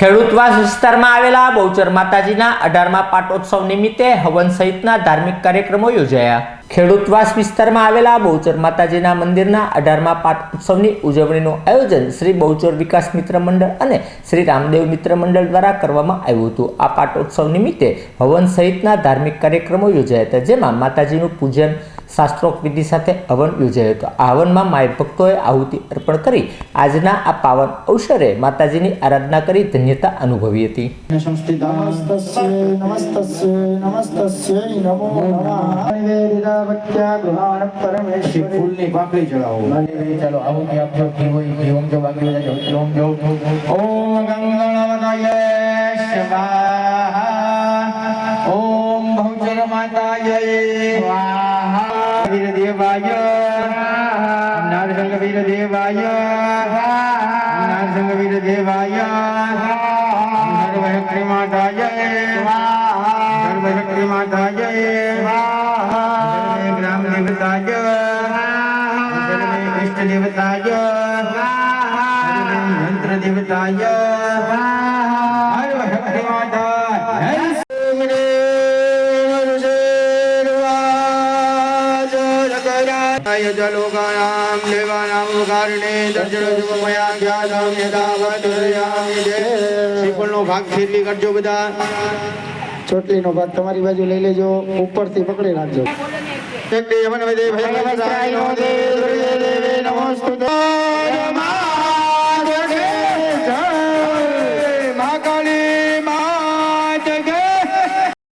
ખેડૂતવાસ વિસ્તારમાં આવેલા બહુચર માતાજીના અઢારમા પાટોત્સવ નિમિત્તે હવન સહિતના ધાર્મિક કાર્યક્રમો યોજાયા. ખેડૂતવાસ વિસ્તારમાં આવેલા બહુચર માતાજીના મંદિરના અઢારમા પાટોત્સવની ઉજવણીનું આયોજન શ્રી બહુચર વિકાસ મિત્ર મંડળ અને શ્રી રામદેવ મિત્ર મંડળ દ્વારા કરવામાં આવ્યું હતું. આ પાટોત્સવ નિમિત્તે હવન સહિતના ધાર્મિક કાર્યક્રમો યોજાયા હતા, જેમાં માતાજીનું પૂજન શાસ્ત્રોક્ત વિધિ સાથે હવન યોજાયો હતો. આ હવનમાં માય ભક્તોએ આહુતિ અર્પણ કરી આજના આ પાવન અવસરે માતાજીની આરાધના કરી ધન્યતા અનુભવી હતી. ઓમ જો બાકી ઓમ જો ઓમ ગંગાણવદાય ઓમ માતાય வீரதேவாய நாரசங்க வீரதேவாய நாரசங்க வீரதேவாய சர்வசக்தி மாதாய சர்வசக்தி மாதாய கிராம தேவதாய கிருஷ்ண தேவதாய यंत्र देवताय દેવાનામ કારણે દર્શનમયા જ્ઞાનામ યદાવતયામિ દે શ્રીફળનો ભાગ ફેરવી કરજો બધા ચોટલીનો ભાગ તમારી બાજુ લઈ લેજો ઉપરથી પકડી રાખજો। એક દેવન વદે ભય નમસ્તે. નમસ્તે